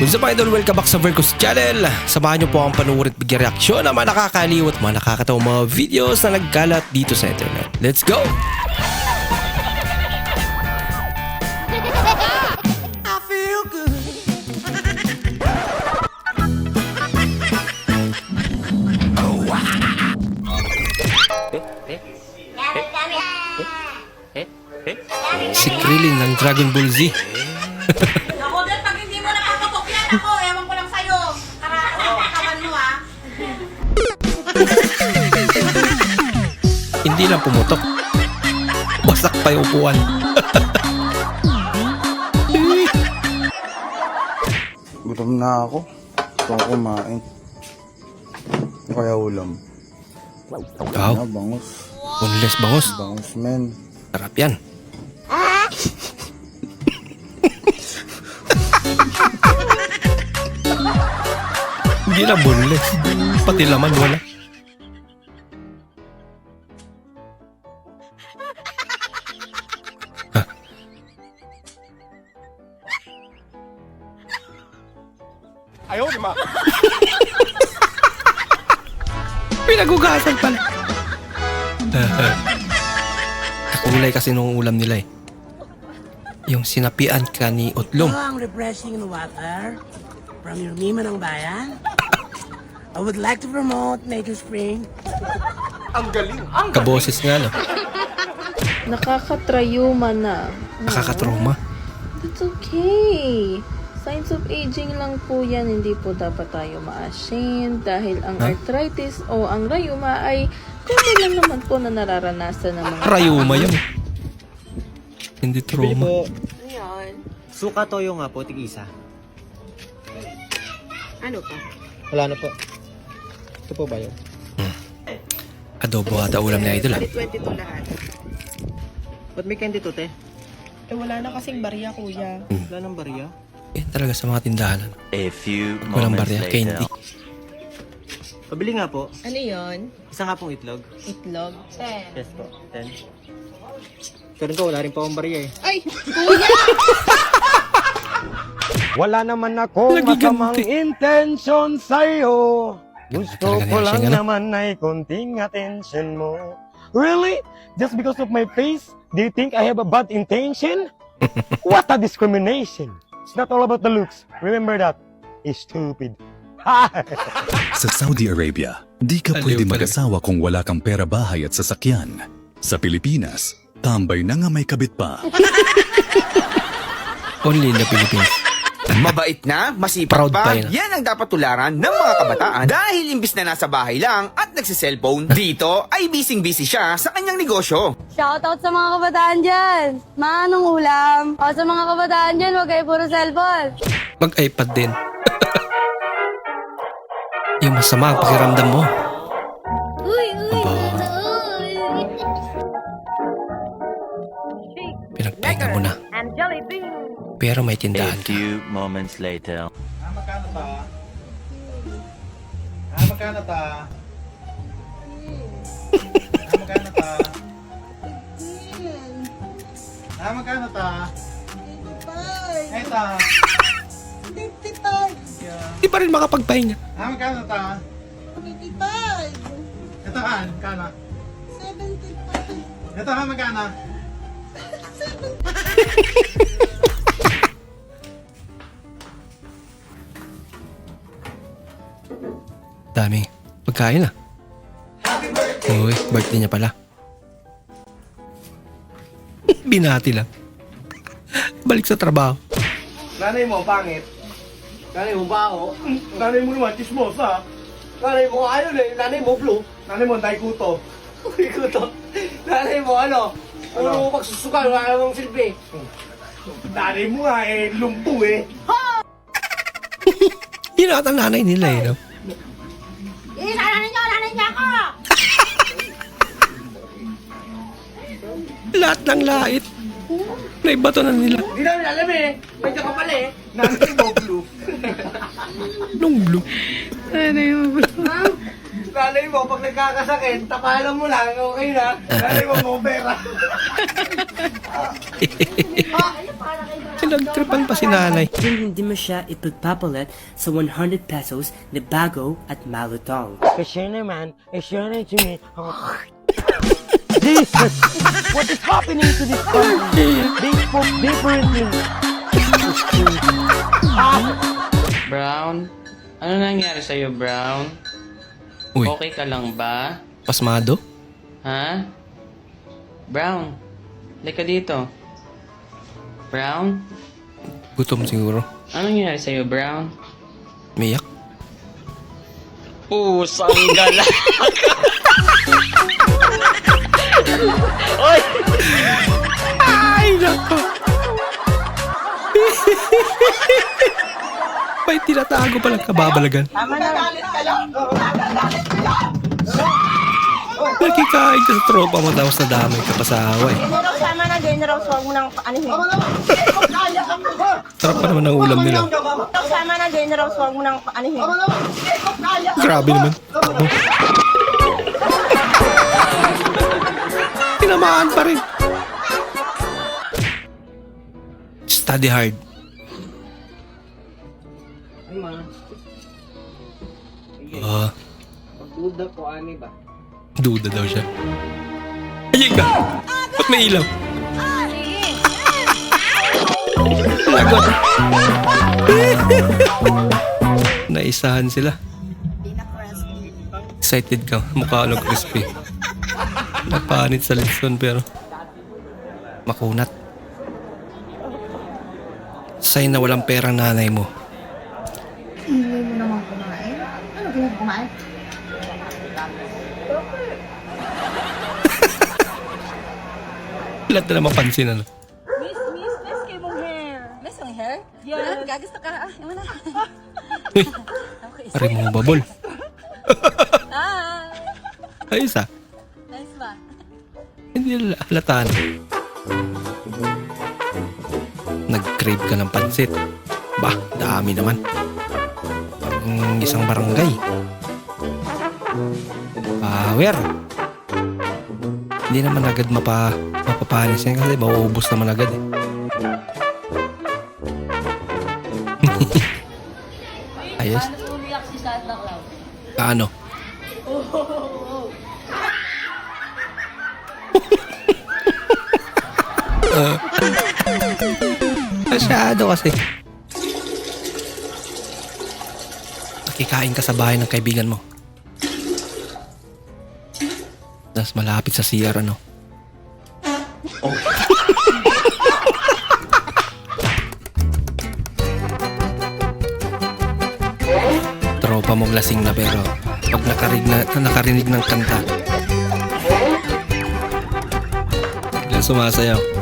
What's up idol? Welcome back sa Vercos Channel. Samahan niyo po ang panuwid at bigyan reaksyon ng mga nakakaliw at mga nakakatawang mga videos na nagkalat dito sa internet. Let's go! Si Krillin ng Dragon Ball Z. Ako din, pag hindi mo nakapatok yan ako, ewan ko lang sa'yo. Tara, kawan mo ah. Hindi lang pumutok. Wasak pa yung upuan. Gutom na ako. Gusto ko kumain. Kaya ulam? Wow, Ah, bangus. boneless bangos. Bangus, men. Sarap yan. Hindi na boneless. Pati laman wala. Pinagugasan pala. Kakulay kasi nung ulam nila eh. Yung sinapian ka ni Utlong. ang refreshing water from your Mima ng Bayan. I would like to promote Nature Spring. Kaboses nga no. Nakakatrayuma na. Nakakatroma. That's okay. Signs of aging lang po yan. Hindi po dapat tayo ma-ashamed dahil ang Huh? arthritis o ang rayuma ay common lang naman po na nararanasan ng mga Rayuma yun. Hindi Bili trauma. po. Suka toyo nga po, tig-isa. ano pa? Wala na po. Ito po ba yun? Adobo ata ulam ni Idol ah. 22 lahat. Ba't may candy to, te? Eh, wala na kasing barya, kuya. Wala nang barya? Eh talaga sa mga tindahan. ano. A few Walang moments barya. later. Candy. Pabili nga po. Ano yon? Isa nga pong itlog. Itlog? Yes po. Ten. Pero ko, wala rin po akong barya eh. Ay, kuya! Wala naman ako Nagiganti. masamang intention sa'yo. Gusto Talaga ko lang ano? naman ay konting attention mo. Really? Just because of my face, do you think I have a bad intention? What a discrimination. It's not all about the looks. Remember that. It's stupid. Sa Saudi Arabia, di ka Aliw pwede talaga. mag-asawa kung wala kang pera bahay at sasakyan. Sa Pilipinas, tambay na nga may kabit pa. Only in the Philippines. Mabait na, masipag Proud pa, pa yun. yan ang dapat tularan ng mga kabataan. Dahil imbis na nasa bahay lang at nagsiselfone, dito ay bising-busy siya sa kanyang negosyo. Shoutout sa mga kabataan dyan. Manong ulam. O sa mga kabataan dyan, huwag kayo puro cellphone. Mag-iPad din. yung masama ang pakiramdam mo. Uy, uy, Aba. Pinagpahinga mo na. Pero may A tindahan ka. few moments later. Ah, magkano ta? Ah, magkano ta? Ah, magkano ta? Ah, magkano ta? Ito. Di pa rin makapagpahinga. Ah, magkano ta? Ito ka, magkano? Ito ka, magkano? Daming pagkain ah. Uy, birthday niya pala. Binati lang. Balik sa trabaho. Nanay mo, pangit. Nanay mo, bao. Nanay mo naman, chismosa. Nanay mo, ano eh. Nanay mo, blue. Nanay mo, daikuto. Daikuto. Nanay mo, ano? Puro pagsusuka, wala namang silbi. Nanay mo nga eh, lumpo eh. Yun ata ang nanay nila eh. No? Lahat ng lait. Naibato na nila. Hindi namin alam eh. Medyo ka pala eh. Nanay mo, blue. Nung blue. Nanay mo, pag nagkakasakit, tapalan mo lang, okay na. Nanay mo, mo pera. Nagtripan pa si nanay. Kung hindi mo siya ipagpapalit sa 100 pesos na bago at malutong. Kasi naman, eh siya na to Jesus! What is happening to this country? They spoke differently. Brown? Ano nangyari sa'yo, Brown? Uy, Okay ka lang ba? pasmado? Ha? Brown? Lika dito. Brown? Gutom siguro. Ano nangyari sa'yo, Brown? Miyak. Pusang gala! Tinatago palang kababalagan. Nakikain ka sa tropa mo tapos nadamay ka pa sa away. General, sama na, General. Huwag mo nang anuhin. Sarap pa naman ang ulam nila. Sama na, General. Huwag mo nang anuhin. Grabe naman. Oh. Tinamaan pa rin. Study hard. Pagduda ko, ani ba? duda daw siya. Ayun ka! Ba't may ilaw? Lagot. Naisahan sila. Excited ka. Mukha ano crispy. Napanit sa litson pero makunat. Sign na walang perang nanay mo. Hindi mo naman kumain. Ano ganyan kumain? Lahat na naman pansin ano. Miss, miss, miss kayo mong hair. Miss ang hair? Yeah. Gagusto ka. Ah, yung na. Uy, pare mo babol. Ah, Ayos ah. nice ba? Hindi nila halataan. Nag-crave ka ng pansit. Bah, dami naman. Ang isang barangay. Power. Hindi naman agad mapa, mapapanis yan kasi mauubos naman agad eh. Ayos. Ano? Uh, masyado kasi. Nakikain ka sa bahay ng kaibigan mo. Tapos malapit sa CR ano. Tropa mong lasing na pero pag nakarinig, na, nakarinig ng kanta, biglang sumasayaw.